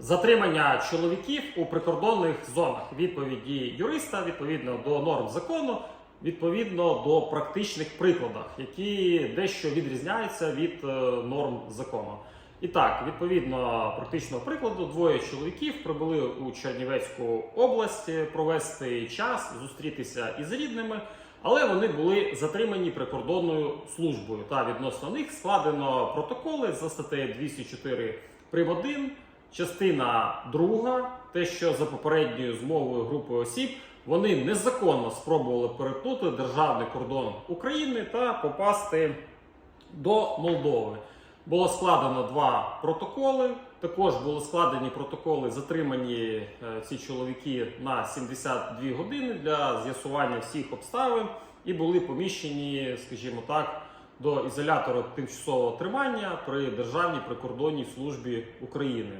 затримання чоловіків у прикордонних зонах. Відповіді юриста відповідно до норм закону, відповідно до практичних прикладах, які дещо відрізняються від е, норм закону. І так, відповідно практичного прикладу, двоє чоловіків прибули у Чернівецьку область е, провести час, зустрітися із рідними, але вони були затримані прикордонною службою. Та відносно них складено протоколи за статтею 204 прим. 1, частина 2, те, що за попередньою змовою групи осіб вони незаконно спробували перетнути державний кордон України та попасти до Молдови. Було складено два протоколи. Також були складені протоколи, затримані е, ці чоловіки на 72 години для з'ясування всіх обставин і були поміщені, скажімо так, до ізолятора тимчасового тримання при Державній прикордонній службі України.